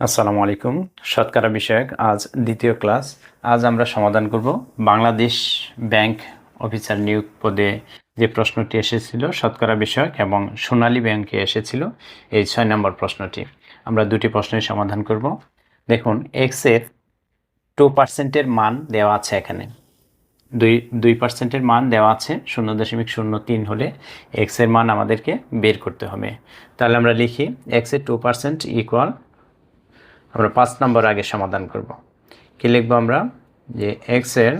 আসসালামু আলাইকুম শতকরা বিষয়ক, আজ দ্বিতীয় ক্লাস। আজ আমরা সমাধান করব বাংলাদেশ ব্যাংক অফিসার নিয়োগ পদে যে প্রশ্নটি এসেছিল শতকরা বিষয়ক এবং সোনালী ব্যাংকে এসেছিল, এই ছয় নম্বর প্রশ্নটি। আমরা দুটি প্রশ্নের সমাধান করব। দেখুন এক্সের টু পার্সেন্টের মান দেওয়া আছে এখানে। দুই দুই পার্সেন্টের মান দেওয়া আছে, শূন্য দশমিক শূন্য তিন হলে এক্সের মান আমাদেরকে বের করতে হবে। তাহলে আমরা লিখি এক্সের টু পার্সেন্ট ইকুয়াল আমরা পাঁচ নম্বর আগে সমাধান করব। কি লিখব আমরা? যে এক্সের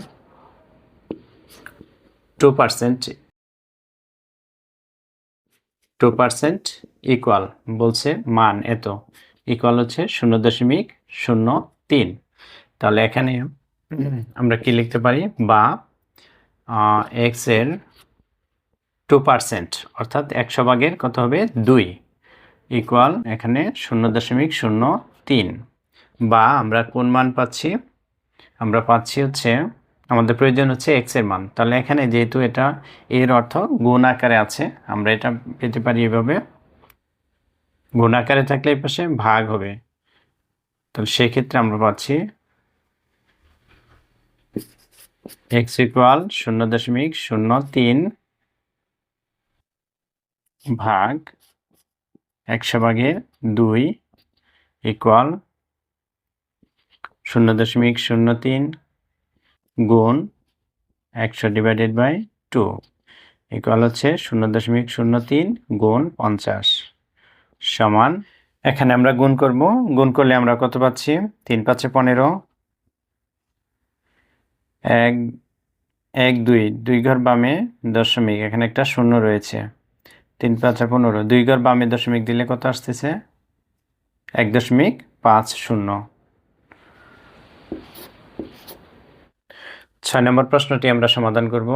two percent two percent equal বলছে মান এত ইকুয়াল হচ্ছে শূন্য দশমিক শূন্য তিন। তাহলে এখানে আমরা কি লিখতে পারি? বা এক্সের টু পার্সেন্ট অর্থাৎ একশো ভাগের কত হবে? দুই। ইকুয়াল এখানে শূন্য দশমিক শূন্য তিন। বা আমরা কোন মান পাচ্ছি? আমরা পাচ্ছি হচ্ছে, আমাদের প্রয়োজন হচ্ছে এক্সের মান। তাহলে এখানে যেহেতু এটা এর অর্থ গুণ আকারে আছে, আমরা এটা পেতে পারি এভাবে। গুণ আকারে থাকলে এই পাশে ভাগ হবে। তাহলে সেক্ষেত্রে আমরা পাচ্ছি এক্স ইকুয়াল শূন্য দশমিক শূন্য তিন ভাগ একশো ভাগের দুই ইকুয়াল শূন্য দশমিক শূন্য তিন গুণ একশো ডিভাইডেড বাই টু ইকুয়াল হচ্ছে শূন্য দশমিক শূন্য তিন গুণ পঞ্চাশ সমান, এখানে আমরা গুণ করব। গুণ করলে আমরা কত পাচ্ছি? তিন পাঁচে পনেরো। এক এক, দুই দুই ঘর বামে দশমিক, এখানে একটা শূন্য রয়েছে। তিন পাঁচে পনেরো, দুই ঘর বামে দশমিক দিলে কত আসতেছে? এক দশমিক পাঁচ শূন্য। ছয় নম্বর প্রশ্নটি আমরা সমাধান করব।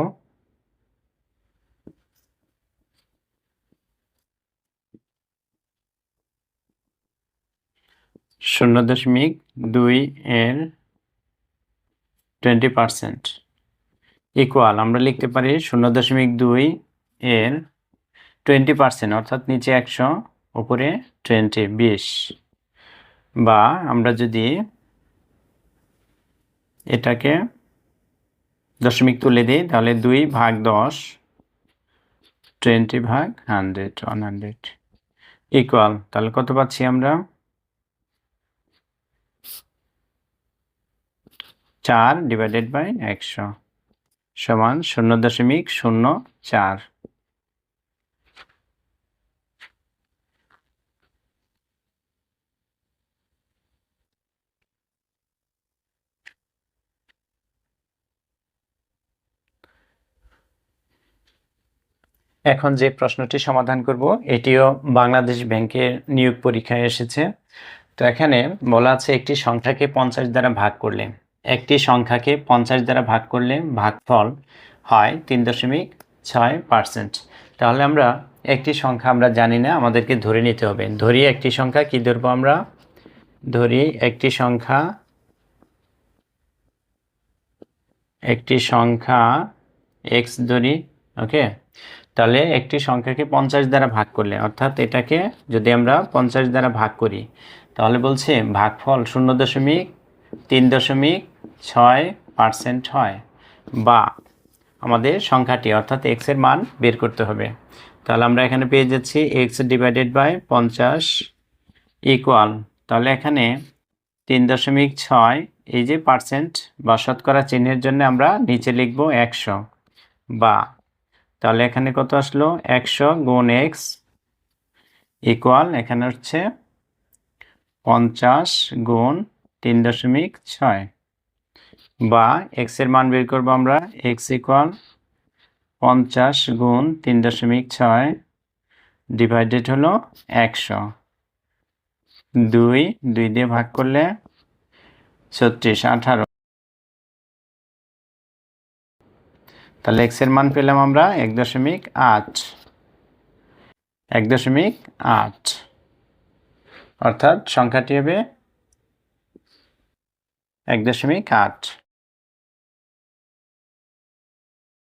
শূন্য দশমিক দুই এর টোয়েন্টি পার্সেন্ট ইকুয়াল আমরা লিখতে পারি শূন্য দশমিক দুই এর টোয়েন্টি পার্সেন্ট অর্থাৎ নিচে একশো, উপরে টোয়েন্টি বিশ। বা আমরা যদি এটাকে দশমিক তুলে দিই, তাহলে দুই ভাগ দশ টোয়েন্টি ভাগ হান্ড্রেড ওয়ান হান্ড্রেড ইকুয়াল তাহলে কত পাচ্ছি আমরা? চার ডিভাইডেড বাই একশো সমান শূন্য দশমিক শূন্য চার। এখন যে প্রশ্নটি সমাধান করব, এটিও বাংলাদেশ ব্যাংকের নিয়োগ পরীক্ষায় এসেছে। তো এখানে বলা আছে একটি সংখ্যাকে পঞ্চাশ দ্বারা ভাগ করলে, একটি সংখ্যাকে পঞ্চাশ দ্বারা ভাগ করলে ভাগফল হয় তিন দশমিক ছয় পার্সেন্ট। তাহলে আমরা একটি সংখ্যা আমরা জানি না, আমাদেরকে ধরে নিতে হবে। ধরি একটি সংখ্যা, কি ধরবো আমরা? ধরি একটি সংখ্যা একটি সংখ্যা এক্স ধরি, ওকে? তাহলে একটি সংখ্যাকে পঞ্চাশ দ্বারা ভাগ করলে, অর্থাৎ এটাকে যদি আমরা পঞ্চাশ দ্বারা ভাগ করি, তাহলে বলছে ভাগফল শূন্য দশমিক তিন দশমিক ছয় পার্সেন্ট হয় বা আমাদের সংখ্যাটি, অর্থাৎ এক্সের মান বের করতে হবে। তাহলে আমরা এখানে পেয়ে যাচ্ছি এক্স ডিভাইডেড বাই পঞ্চাশ ইকুয়াল তাহলে এখানে তিন দশমিক ছয়, এই যে পার্সেন্ট বা শতকরা চিহ্নের জন্য আমরা নিচে লিখব একশো বা তাহলে এখানে কত আসলো? একশো গুণ এক্স ইকুয়াল এখানে হচ্ছে পঞ্চাশ গুণ তিন দশমিক ছয়। বা এক্সের মান বের করব আমরা এক্স ইকুয়াল পঞ্চাশ গুণ তিন দশমিক ছয় ডিভাইডেড হলো একশো। দুই দুই দিয়ে ভাগ করলে ছত্রিশ, আঠারো। তাহলে এক্সের মান পেলাম আমরা এক দশমিক আট। এক দশমিক আট। অর্থাৎ সংখ্যাটি হবে এক দশমিক আট।